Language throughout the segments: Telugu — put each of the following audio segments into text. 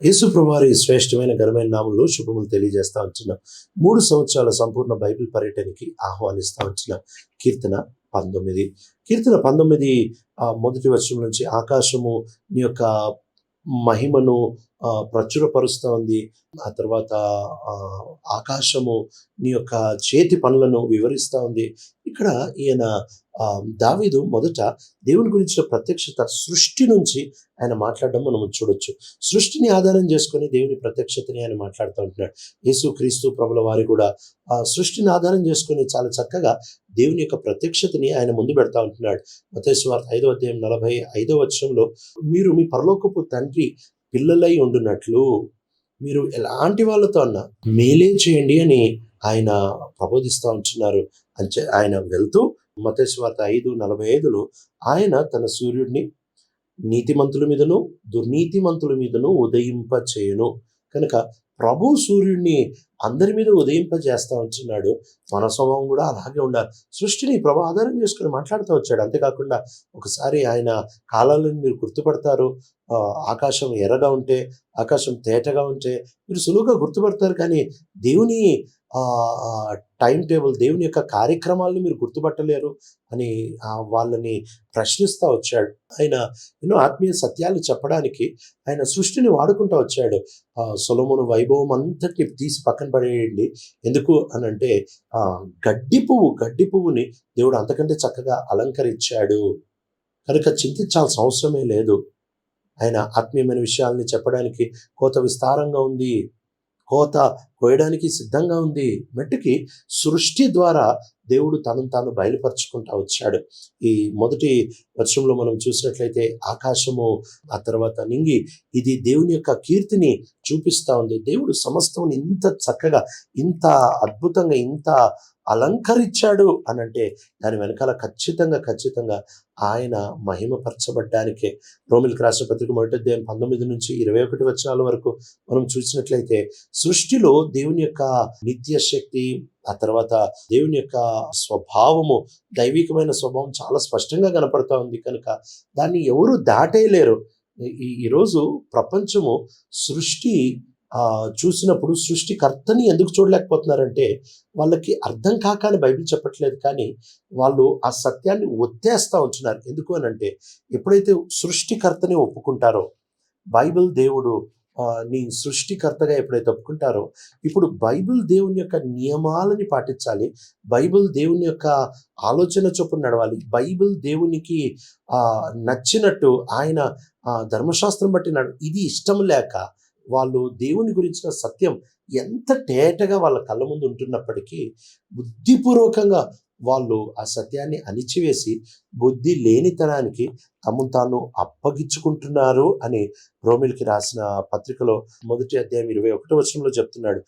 యేసు ప్రభువారి శ్రేష్టమైన ఘనమైన నామంలో శుభములు తెలియజేస్తా ఉంటున్నాం. మూడు సంవత్సరాల సంపూర్ణ బైబిల్ పర్యటనకి ఆహ్వానిస్తా ఉంటున్నాం. కీర్తన పంతొమ్మిది. కీర్తన పంతొమ్మిది మొదటి వచనం నుంచి ఆకాశము నీ యొక్క మహిమను ప్రచురపరుస్తూ ఉంది ఆ తర్వాత ఆకాశము నీ యొక్క చేతి పనులను వివరిస్తూ ఉంది. ఇక్కడ ఈయన ఆ, దావీదు మొదట దేవుని గురించిన ప్రత్యక్షత సృష్టి నుంచి ఆయన మాట్లాడడం మనం చూడొచ్చు. సృష్టిని ఆధారం చేసుకొని దేవుని ప్రత్యక్షతని ఆయన మాట్లాడుతూ ఉంటున్నాడు. యేసు క్రీస్తు ప్రభుల వారి కూడా ఆ సృష్టిని ఆధారం చేసుకొని చాలా చక్కగా దేవుని యొక్క ప్రత్యక్షతని ఆయన ముందు పెడతా ఉంటున్నాడు. మతేశ్వార్త ఐదో అధ్యాయం నలభై ఐదో వచ్చంలో మీరు మీ పరలోకపు తండ్రి పిల్లలై ఉండునట్లు మీరు ఎలాంటి వాళ్ళతో అన్నా మేలే చేయండి అని ఆయన ప్రబోధిస్తూ ఉంటున్నారు అంటే ఆయన వెళ్తూ మతేశ్వార్త ఐదు నలభై ఐదులో ఆయన తన సూర్యుడిని నీతిమంతుల మీదను దుర్నీతిమంతుల మీదను ఉదయింప చేయను కనుక ప్రభు సూర్యుడిని అందరి మీద ఉదయింపజేస్తా వచ్చినాడు. మన స్వభావం కూడా అలాగే ఉండాలి. సృష్టిని ప్రభు ఆధారం చేసుకుని మాట్లాడుతూ వచ్చాడు. అంతేకాకుండా ఒకసారి ఆయన కాలాలను మీరు గుర్తుపడతారు. ఆకాశం ఎర్రగా ఉంటే ఆకాశం తేటగా ఉంటే మీరు సులువుగా గుర్తుపడతారు. కానీ దేవుని టైం టేబుల్ దేవుని యొక్క కార్యక్రమాలను మీరు గుర్తుపట్టలేరు అని ఆ, వాళ్ళని ప్రశ్నిస్తూ వచ్చాడు. ఆయన ఎన్నో ఆత్మీయ సత్యాలు చెప్పడానికి ఆయన సృష్టిని వాడుకుంటూ వచ్చాడు. ఆ, సొలొమోను వైభవం అంతటిని తీసి పక్కన పడేయండి. ఎందుకు అని అంటే గడ్డి పువ్వు గడ్డి పువ్వుని దేవుడు అంతకంటే చక్కగా అలంకరించాడు. కనుక చింతించాల్సిన అవసరమే లేదు. ఆయన ఆత్మీయమైన విషయాల్ని చెప్పడానికి కోత విస్తారంగా ఉంది. కోత కోయడానికి సిద్ధంగా ఉంది. మట్టుకి సృష్టి ద్వారా దేవుడు తనను తాను బయలుపరుచుకుంటా వచ్చాడు. ఈ మొదటి వర్షంలో మనం చూసినట్లయితే ఆకాశము ఆ తర్వాత నింగి ఇది దేవుని యొక్క కీర్తిని చూపిస్తా ఉంది. దేవుడు సమస్తం ఇంత చక్కగా ఇంత అద్భుతంగా ఇంత అలంకరించాడు అని అంటే దాని వెనకాల ఖచ్చితంగా ఖచ్చితంగా ఆయన మహిమపరచబడ్డానికే. రోమిల్కి రాసిన పత్రిక మొదటి అధ్యాయం పంతొమ్మిది నుంచి ఇరవై ఒకటి వచనాల వరకు మనం చూసినట్లయితే సృష్టిలో దేవుని యొక్క నిత్య శక్తి ఆ తర్వాత దేవుని యొక్క స్వభావము దైవికమైన స్వభావం చాలా స్పష్టంగా కనపడతా ఉంది. కనుక దాన్ని ఎవరు దాటేయలేరు. ఈ ఈరోజు ప్రపంచము సృష్టి చూసినప్పుడు సృష్టికర్తని ఎందుకు చూడలేకపోతున్నారంటే వాళ్ళకి అర్థం కాక అని బైబిల్ చెప్పట్లేదు కానీ వాళ్ళు ఆ సత్యాన్ని ఒత్తేస్తూ ఉంటున్నారు. ఎందుకు అని అంటే ఎప్పుడైతే సృష్టికర్తని ఒప్పుకుంటారో బైబిల్ దేవుడు నీ సృష్టికర్తగా ఎప్పుడైతే ఒప్పుకుంటారో ఇప్పుడు బైబిల్ దేవుని యొక్క నియమాలని పాటించాలి. బైబిల్ దేవుని యొక్క ఆలోచన చొప్పున నడవాలి. బైబిల్ దేవునికి నచ్చినట్టు ఆయన ధర్మశాస్త్రం బట్టి నడు ఇది ఇష్టం లేక వాళ్ళు దేవుని గురించిన సత్యం ఎంత తేటగా వాళ్ళ కళ్ళ ముందు ఉంటున్నప్పటికీ బుద్ధిపూర్వకంగా వాళ్ళు ఆ సత్యాన్ని అణిచివేసి బుద్ధి లేనితనానికి తమను తాను అప్పగించుకుంటున్నారు అని రోమిల్కి రాసిన పత్రికలో మొదటి అధ్యాయం ఇరవై ఒకటో వచనంలో చెప్తున్నాడు.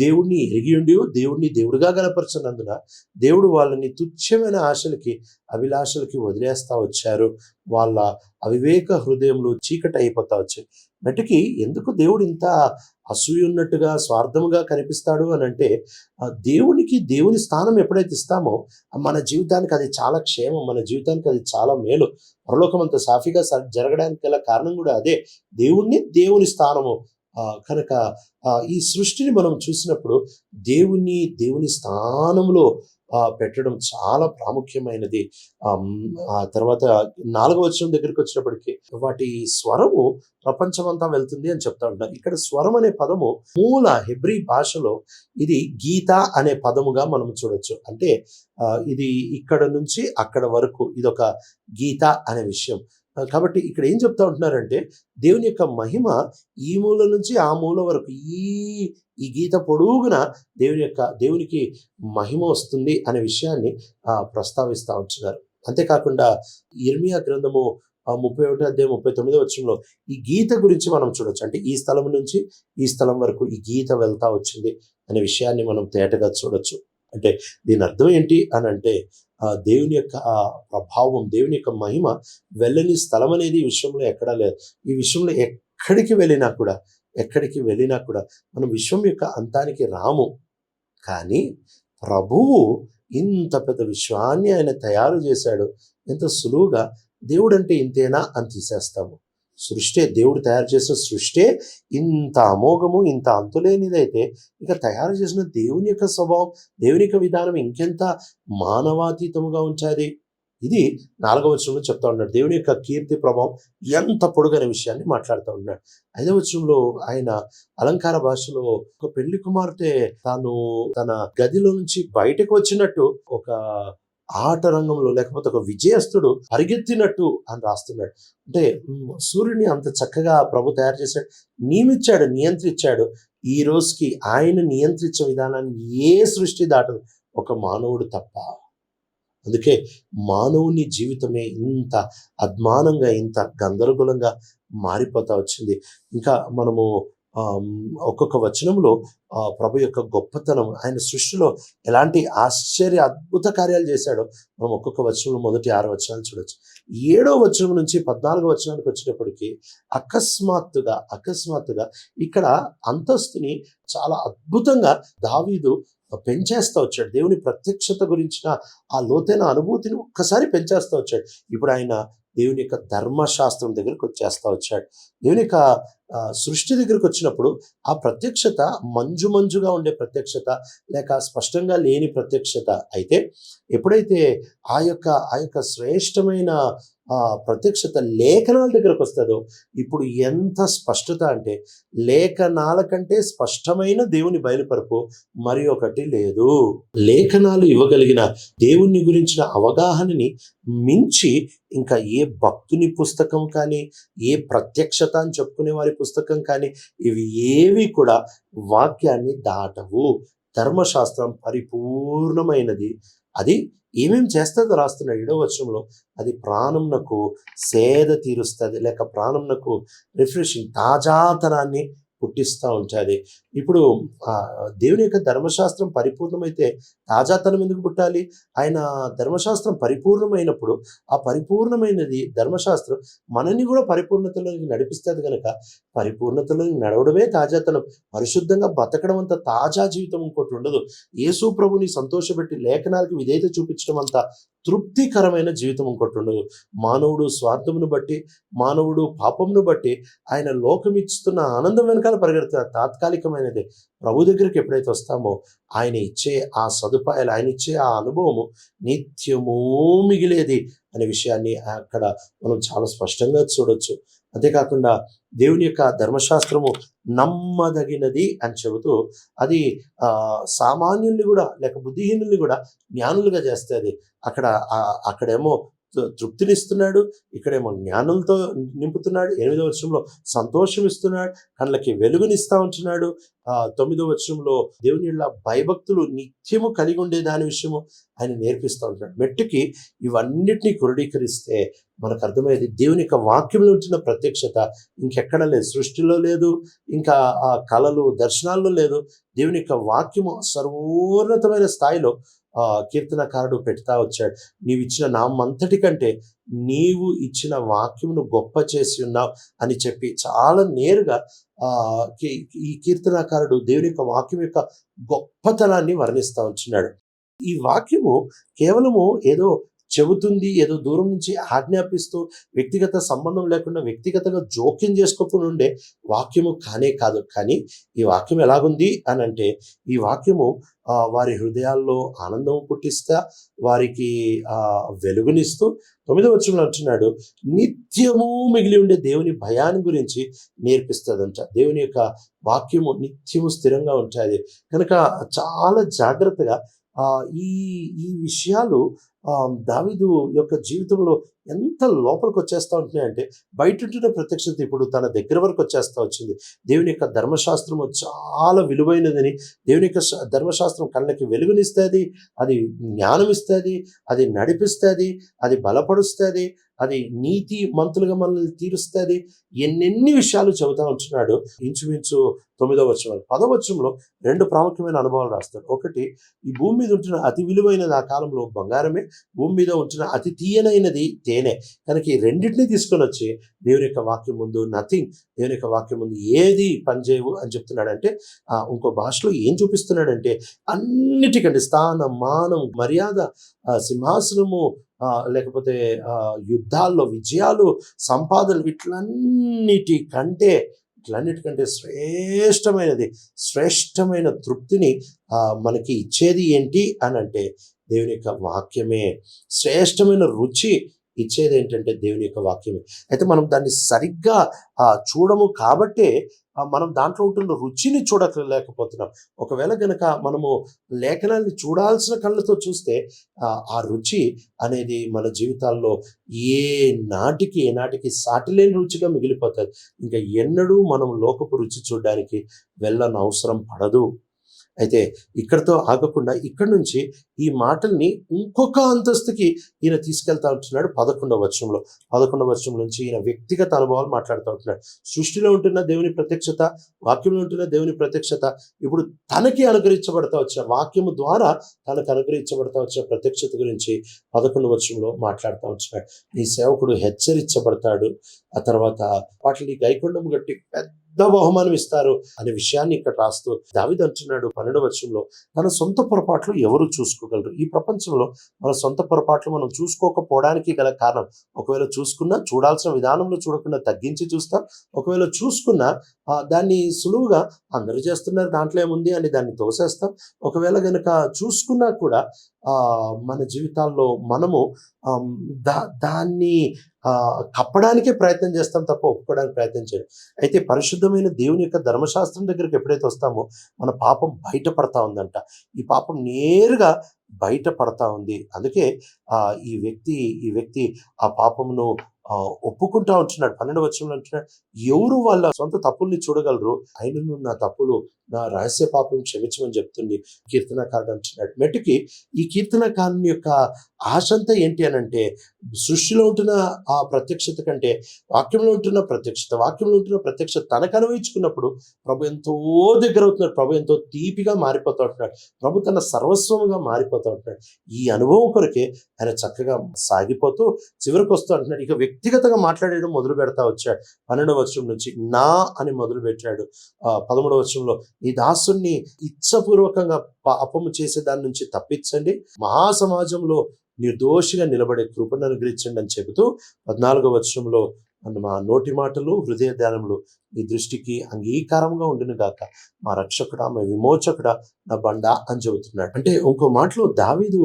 దేవుణ్ణి ఎరిగి ఉండి దేవుణ్ణి దేవుడిగా గనపరచినందున దేవుడు వాళ్ళని తుచ్చమైన ఆశలకి అభిలాషలకి వదిలేస్తా వచ్చారు. వాళ్ళ అవివేక హృదయంలో చీకటి అయిపోతా వచ్చాయి. నటికి ఎందుకు దేవుడు ఇంత అసూయ ఉన్నట్టుగా స్వార్థముగా కనిపిస్తాడు అని అంటే ఆ దేవునికి దేవుని స్థానం ఎప్పుడైతే ఇస్తామో మన జీవితానికి అది చాలా క్షేమం మన జీవితానికి అది చాలా మేలు. పరలోకం అంత సాఫీగా జరగడానికి గల కారణం కూడా అదే. దేవుణ్ణి దేవుని స్థానము. కనుక ఈ సృష్టిని మనం చూసినప్పుడు దేవుని దేవుని స్థానంలో పెట్టడం చాలా ప్రాముఖ్యమైనది. ఆ తర్వాత నాలుగవ వచనం దగ్గరికి వచ్చినప్పటికీ వాటి స్వరము ప్రపంచమంతా వెళ్తుంది అని చెప్తా ఉంటారు. ఇక్కడ స్వరం అనే పదము మూల హెబ్రీ భాషలో ఇది గీత అనే పదముగా మనం చూడొచ్చు. అంటే ఇది ఇక్కడ నుంచి అక్కడ వరకు ఇదొక గీత అనే విషయం. కాబట్టి ఇక్కడ ఏం చెప్తా ఉంటున్నారంటే దేవుని యొక్క మహిమ ఈ మూల నుంచి ఆ మూల వరకు ఈ ఈ గీత పొడుగున దేవుని యొక్క దేవునికి మహిమ వస్తుంది అనే విషయాన్ని ప్రస్తావిస్తూ ప్రస్తావిస్తా ఉంటున్నారు. అంతేకాకుండా ఇర్మియా గ్రంథము ముప్పై ఒకటి అధ్యాయం ముప్పై తొమ్మిదో వచ్చంలో ఈ గీత గురించి మనం చూడొచ్చు. అంటే ఈ స్థలం నుంచి ఈ స్థలం వరకు ఈ గీత వెళ్తా వచ్చింది అనే విషయాన్ని మనం తేటగా చూడొచ్చు. అంటే దీని అర్థం ఏంటి అని అంటే దేవుని యొక్క ఆ ప్రభావం దేవుని యొక్క మహిమ వెళ్ళని స్థలం అనేది ఈ విషయంలో ఎక్కడా లేదు. ఈ విషయంలో ఎక్కడికి వెళ్ళినా కూడా ఎక్కడికి వెళ్ళినా కూడా మనం విశ్వం యొక్క అంతానికి రాము. కానీ ప్రభువు ఇంత పెద్ద విశ్వాన్ని ఆయన తయారు చేశాడు. ఎంత సులువుగా దేవుడు అంటే ఇంతేనా అని తీసేస్తాము. సృష్టి దేవుడు తయారు చేసిన సృష్టి ఇంత అమోఘము ఇంత అంతులేనిదైతే ఇక తయారు చేసిన దేవుని యొక్క స్వభావం దేవుని యొక్క విధానం ఇంకెంత మానవాతీతముగా ఉంచాది? ఇది నాలుగవ వచనంలో చెప్తా ఉన్నాడు. దేవుని యొక్క కీర్తి ప్రభావం ఎంత పొడుగనే విషయాన్ని మాట్లాడుతూ ఉన్నాడు. ఐదవ వచనంలో ఆయన అలంకార భాషలో ఒక పెళ్ళి కుమార్తె తాను తన గదిలో నుంచి బయటకు వచ్చినట్టు ఒక ఆట రంగంలో లేకపోతే ఒక విజయస్తుడు పరిగెత్తినట్టు అని రాస్తున్నాడు. అంటే సూర్యుని అంత చక్కగా ప్రభు తయారు చేశాడు నియమిచ్చాడు నియంత్రించాడు. ఈ రోజుకి ఆయన నియంత్రించే విధానాన్ని ఏ సృష్టి దాటదు? ఒక మానవుడు తప్ప. అందుకే మానవుని జీవితమే ఇంత అద్మానంగా ఇంత గందరగోళంగా మారిపోతా వచ్చింది. ఇంకా మనము ఒక్కొక్క వచనంలో ఆ, ప్రభు యొక్క గొప్పతనం ఆయన సృష్టిలో ఎలాంటి ఆశ్చర్య అద్భుత కార్యాలు చేశాడో మనం ఒక్కొక్క వచనంలో మొదటి ఆరు వచనాలు చూడొచ్చు. ఏడో వచనం నుంచి పద్నాలుగో వచనానికి వచ్చేటప్పటికి అకస్మాత్తుగా అకస్మాత్తుగా ఇక్కడ అంతస్తుని చాలా అద్భుతంగా దావీదు పెంచేస్తా వచ్చాడు. దేవుని ప్రత్యక్షత గురించిన ఆ లోతైన అనుభూతిని ఒక్కసారి పెంచేస్తా వచ్చాడు. ఇప్పుడు ఆయన దేవుని యొక్క ధర్మశాస్త్రం దగ్గరకు వచ్చేస్తా వచ్చాడు. దేవుని యొక్క ఆ, సృష్టి దగ్గరకు వచ్చినప్పుడు ఆ ప్రత్యక్షత మంజు మంజుగా ఉండే ప్రత్యక్షత లేక స్పష్టంగా లేని ప్రత్యక్షత అయితే ఎప్పుడైతే ఆ యొక్క ఆ యొక్క శ్రేష్టమైన ఆ ప్రత్యక్షత లేఖనాల దగ్గరకు వస్తుందో ఇప్పుడు ఎంత స్పష్టత అంటే లేఖనాల కంటే స్పష్టమైన దేవుని బయలుపరుపు మరి ఒకటి లేదు. లేఖనాలు ఇవ్వగలిగిన దేవుని గురించిన అవగాహనని మించి ఇంకా ఏ భక్తుని పుస్తకం కానీ ఏ ప్రత్యక్షత అని చెప్పుకునే వారి పుస్తకం కానీ ఇవి ఏవి కూడా వాక్యాన్ని దాటవు. ధర్మశాస్త్రం పరిపూర్ణమైనది. అది ఏమేం చేస్తుందో రాస్తున్నాడు ఏడవ వచనంలో అది ప్రాణంనకు సేద తీరుస్తుంది. లేక ప్రాణంనకు రిఫ్రెషింగ్ తాజాతనాన్ని పుట్టిస్తూ ఉంటుంది ఇప్పుడు ఆ, దేవుని యొక్క ధర్మశాస్త్రం పరిపూర్ణమైతే తాజాతనం ఎందుకు పుట్టాలి? ఆయన ధర్మశాస్త్రం పరిపూర్ణమైనప్పుడు ఆ పరిపూర్ణమైనది ధర్మశాస్త్రం మనని కూడా పరిపూర్ణతలోకి నడిపిస్తుంది కనుక పరిపూర్ణతలోకి నడవడమే తాజాతనం. పరిశుద్ధంగా బతకడం అంత తాజా జీవితం ఇంకోటి ఉండదు. యేసు ప్రభుని సంతోషపెట్టి లేఖనాలకి విధేయత చూపించడం అంత తృప్తికరమైన జీవితం ఇంకోటి ఉండదు. మానవుడు స్వార్థమును బట్టి మానవుడు పాపమును బట్టి ఆయన లోకం ఇస్తున్న ఆనందం వెనకాల పరిగెడుతున్న తాత్కాలికమైనది. ప్రభు దగ్గరికి ఎప్పుడైతే వస్తామో ఆయన ఇచ్చే ఆ సదుపాయాలు ఆయన ఇచ్చే ఆ అనుభవము నిత్యము మిగిలేది అనే విషయాన్ని అక్కడ మనం చాలా స్పష్టంగా చూడొచ్చు. అంతేకాకుండా దేవుని యొక్క ధర్మశాస్త్రము నమ్మదగినది అని చెబుతూ అది సామాన్యుల్ని కూడా లేక బుద్ధిహీనుల్ని కూడా జ్ఞానులుగా చేస్తుంది అక్కడ అక్కడేమో తృప్తినిస్తున్నాడు ఇక్కడేమో జ్ఞానంతో నింపుతున్నాడు ఎనిమిదో వచనంలో సంతోషం ఇస్తున్నాడు కళ్ళకి వెలుగునిస్తా ఉంటున్నాడు. తొమ్మిదో వచనంలో దేవుని యొక్క భయభక్తులు నిత్యము కలిగి ఉండే దాని విషయము ఆయన నేర్పిస్తూ ఉంటున్నాడు. మెట్టుకి ఇవన్నిటినీ క్రోడీకరిస్తే మనకు అర్థమయ్యేది దేవుని యొక్క వాక్యంలో ఉంచిన ప్రత్యక్షత. ఇంకెక్కడ లేదు. సృష్టిలో లేదు. ఇంకా ఆ కళలు దర్శనాల్లో లేదు. దేవుని యొక్క వాక్యము సర్వోన్నతమైన స్థాయిలో కీర్తనకారుడు పెడతా వచ్చాడు. నీవు ఇచ్చిన నామంతటి కంటే నీవు ఇచ్చిన వాక్యమును గొప్ప చేసి ఉన్నావు అని చెప్పి చాలా నేరుగా ఈ కీర్తనకారుడు దేవుని యొక్క వాక్యం యొక్క గొప్పతనాన్ని వర్ణిస్తూ ఉంటున్నాడు ఈ వాక్యము కేవలము ఏదో చెబుతుంది ఏదో దూరం నుంచి ఆజ్ఞాపిస్తూ వ్యక్తిగత సంబంధం లేకుండా వ్యక్తిగతంగా జోక్యం చేసుకోకుండా ఉండే వాక్యము కానే కాదు. కానీ ఈ వాక్యం ఎలాగుంది అని అంటే ఈ వాక్యము వారి హృదయాల్లో ఆనందం పుట్టిస్తా వారికి వెలుగునిస్తూ తొమ్మిదవ వచనంలో అంటున్నాడు నిత్యము మిగిలి ఉండే దేవుని భయాన్ని గురించి నేర్పిస్తుందంట. దేవుని యొక్క వాక్యము నిత్యము స్థిరంగా ఉంటుంది. కనుక చాలా జాగ్రత్తగా ఈ ఈ విషయాలు దావిదు యొక్క జీవితంలో ఎంత లోపలికి వచ్చేస్తా ఉంటున్నాయంటే బయట ఉంటున్న ప్రత్యక్షత ఇప్పుడు తన దగ్గర వరకు వచ్చేస్తా వచ్చింది. దేవుని యొక్క ధర్మశాస్త్రము చాలా విలువైనదని దేవుని యొక్క ధర్మశాస్త్రం కళ్ళకి వెలుగునిస్తుంది అది జ్ఞానం ఇస్తుంది అది నడిపిస్తుంది అది బలపరుస్తుంది అది నీతి మంతులుగా మనల్ని తీరుస్తుంది. ఎన్నెన్ని విషయాలు చెబుతా ఉంటున్నాడు ఇంచుమించు తొమ్మిదవ వచనం. పదవ వచనంలో రెండు ప్రాముఖ్యమైన అనుభవాలు రాస్తాడు. ఒకటి ఈ భూమి మీద ఉంటున్న అతి విలువైనది ఆ కాలంలో బంగారమే. భూమి మీద ఉంటున్న అతి తీయనైనది తేనె. కనుక ఈ రెండింటిని తీసుకొని వచ్చి దేవుని యొక్క వాక్యం ముందు నథింగ్ దేవుని యొక్క వాక్యం ముందు ఏది పనిచేయవు అని చెప్తున్నాడంటే ఆ, ఇంకో భాషలో ఏం చూపిస్తున్నాడంటే అన్నిటికంటే స్థానం మానం మర్యాద సింహాసనము లేకపోతే యుద్ధాల్లో విజయాలు సంపాదనలు వీటిలన్నిటి కంటే వీటిలన్నిటికంటే శ్రేష్టమైనది శ్రేష్టమైన తృప్తిని మనకి ఇచ్చేది ఏంటి అని అంటే దేవుని యొక్క వాక్యమే. శ్రేష్టమైన రుచి ఇచ్చేది ఏంటంటే దేవుని యొక్క వాక్యమే. అయితే మనం దాన్ని సరిగ్గా చూడము కాబట్టే మనం దాంట్లో ఉంటున్న రుచిని చూడలేకపోతున్నాం. ఒకవేళ గనక మనము లేఖనాన్ని చూడాల్సిన కళ్ళతో చూస్తే ఆ, ఆ రుచి అనేది మన జీవితాల్లో ఏ నాటికి ఏ నాటికి సాటిలేని రుచిగా మిగిలిపోతుంది. ఇంకా ఎన్నడూ మనం లోకపు రుచి చూడడానికి వెళ్ళని అవసరం పడదు. అయితే ఇక్కడతో ఆగకుండా ఇక్కడి నుంచి ఈ మాటల్ని ఇంకొక అంతస్తుకి ఈయన తీసుకెళ్తా ఉంటున్నాడు పదకొండవ వర్షంలో పదకొండవ వర్షం నుంచి ఈయన వ్యక్తిగత అనుభవాలు మాట్లాడుతూ ఉంటున్నాడు. సృష్టిలో ఉంటున్న దేవుని ప్రత్యక్షత వాక్యంలో ఉంటున్న దేవుని ప్రత్యక్షత ఇప్పుడు తనకి అనుగ్రహించబడతా వచ్చిన వాక్యము ద్వారా తనకు అనుగ్రహించబడతా వచ్చిన ప్రత్యక్షత గురించి పదకొండు వర్షంలో మాట్లాడుతూ వచ్చినాడు ఈ సేవకుడు హెచ్చరించబడతాడు. ఆ తర్వాత వాటిని గైకొండం గట్టి పెద్ద బహుమానం ఇస్తారు అనే విషయాన్ని ఇక్కడ రాస్తూ దావిద్ అంటున్నాడు పన్నెండు వర్షంలో తన సొంత పొరపాట్లు ఎవరు చూసుకోగలరు? ఈ ప్రపంచంలో మన సొంత పొరపాట్లు మనం చూసుకోకపోవడానికి గల కారణం ఒకవేళ చూసుకున్నా చూడాల్సిన విధానంలో చూడకుండా తగ్గించి చూస్తాం ఒకవేళ చూసుకున్నా దాన్ని సులువుగా అందరూ చేస్తున్నారు దాంట్లో ఏముంది అని దాన్ని తోసేస్తాం ఒకవేళ గనక చూసుకున్నా కూడా ఆ, మన జీవితాల్లో మనము దా దాన్ని కప్పడానికే ప్రయత్నం చేస్తాం తప్ప ఒప్పుకోవడానికి ప్రయత్నం చేయం అయితే పరిశుద్ధమైన దేవుని యొక్క ధర్మశాస్త్రం దగ్గరికి ఎప్పుడైతే వస్తామో మన పాపం బయటపడతా ఉందంట. ఈ పాపం నేరుగా బయటపడతా ఉంది. అందుకే ఈ వ్యక్తి ఈ వ్యక్తి ఆ పాపమును ఒప్పుకుంటా ఉంటున్నాడు. పన్నెండు వచ్చంలో అంటున్నాడు ఎవరు వాళ్ళ సొంత తప్పుల్ని చూడగలరు? అయినను నా తప్పులు నా రహస్య పాపం క్షమించమని చెప్తుంది కీర్తనకారుడు అంటున్నాడు. మెట్టుకి ఈ కీర్తనకారుని యొక్క ఆశ అంతా ఏంటి అని అంటే సృష్టిలో ఉంటున్న ఆ ప్రత్యక్షత కంటే వాక్యంలో ఉంటున్న ప్రత్యక్షత వాక్యంలో ఉంటున్న ప్రత్యక్షత తనకు అనుభవించుకున్నప్పుడు ప్రభు ఎంతో దగ్గర అవుతున్నాడు. ప్రభు ఎంతో తీపిగా మారిపోతూ ఉంటున్నాడు. ప్రభు తన సర్వస్వముగా మారిపోతూ ఉంటున్నాడు. ఈ అనుభవం కొరకే ఆయన చక్కగా సాగిపోతూ చివరికి వస్తూ అంటున్నాడు ఇక వ్యక్తిగతంగా మాట్లాడడం మొదలు పెడతా వచ్చాడు. పన్నెండవ వర్షం నుంచి నా అని మొదలు పెట్టాడు ఆ, పదమూడవ వర్షంలో ఈ దాసుని ఇచ్చపూర్వకంగా పాపము చేసే దాని నుంచి తప్పించండి. మహాసమాజంలో నిర్దోషిగా నిలబడే కృపను అనుగ్రహించండి అని చెబుతూ పద్నాలుగో వర్షంలో మా నోటి మాటలు హృదయ ధ్యానములు ఈ దృష్టికి అంగీకారంగా ఉండును గాక. మా రక్షకుడా మా విమోచకుడా నా బండ అని చెబుతున్నాడు. అంటే ఇంకో మాటలో దావీదు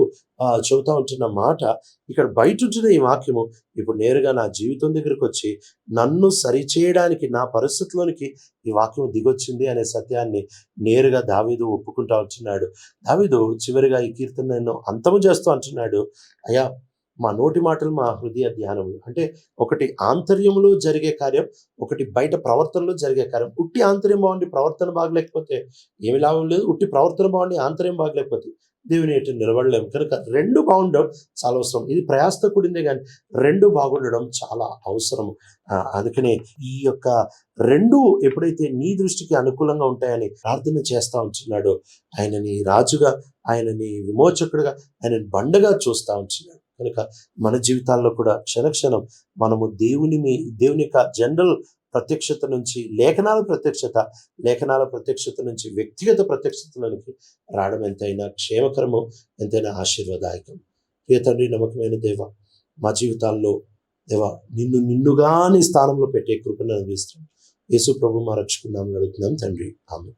చెబుతా ఉంటున్న మాట ఇక్కడ బయట ఉంటున్న ఈ వాక్యము ఇప్పుడు నేరుగా నా జీవితం దగ్గరికి వచ్చి నన్ను సరిచేయడానికి నా పరిస్థితిలోనికి ఈ వాక్యం దిగొచ్చింది అనే సత్యాన్ని నేరుగా దావీదు ఒప్పుకుంటా ఉంటున్నాడు. దావీదు చివరిగా ఈ కీర్తనను అంతము చేస్తూ అంటున్నాడు అయ్యా మా నోటి మాటలు మా హృదయ ధ్యానములు. అంటే ఒకటి ఆంతర్యంలో జరిగే కార్యం ఒకటి బయట ప్రవర్తనలో జరిగే కార్యం. ఉట్టి ఆంతర్యం బాగుండి ప్రవర్తన బాగలేకపోతే ఏమి లాభం లేదు. ఉట్టి ప్రవర్తన బాగుండి ఆంతర్యం బాగలేకపోతే దేవుని ఎటు నిలబడలేము. కనుక రెండు బాగుండడం చాలా అవసరం. ఇది ప్రయాసతో కూడిందే కానీ రెండు బాగుండడం చాలా అవసరం అందుకనే ఈ యొక్క రెండు ఎప్పుడైతే నీ దృష్టికి అనుకూలంగా ఉంటాయని ప్రార్థన చేస్తూ ఉంటున్నాడో ఆయనని రాజుగా ఆయనని విమోచకుడుగా ఆయనని బండగా చూస్తూ ఉంటున్నాడు. కనుక మన జీవితాల్లో కూడా క్షణక్షణం మనము దేవుని మీ దేవుని యొక్క జనరల్ ప్రత్యక్షత నుంచి లేఖనాల ప్రత్యక్షత లేఖనాల ప్రత్యక్షత నుంచి వ్యక్తిగత ప్రత్యక్షతలోనికి రావడం ఎంతైనా క్షేమకరము ఎంతైనా ఆశీర్వదాయకం ప్రియ తండ్రి నమ్మకమైన దేవ మా జీవితాల్లో దేవ నిన్ను నిన్నుగాని స్థానంలో పెట్టే కృపను అందిస్తున్నాం యేసు ప్రభు మా రక్షకున్నామని అడుగుతున్నాం. తండ్రి ఆమె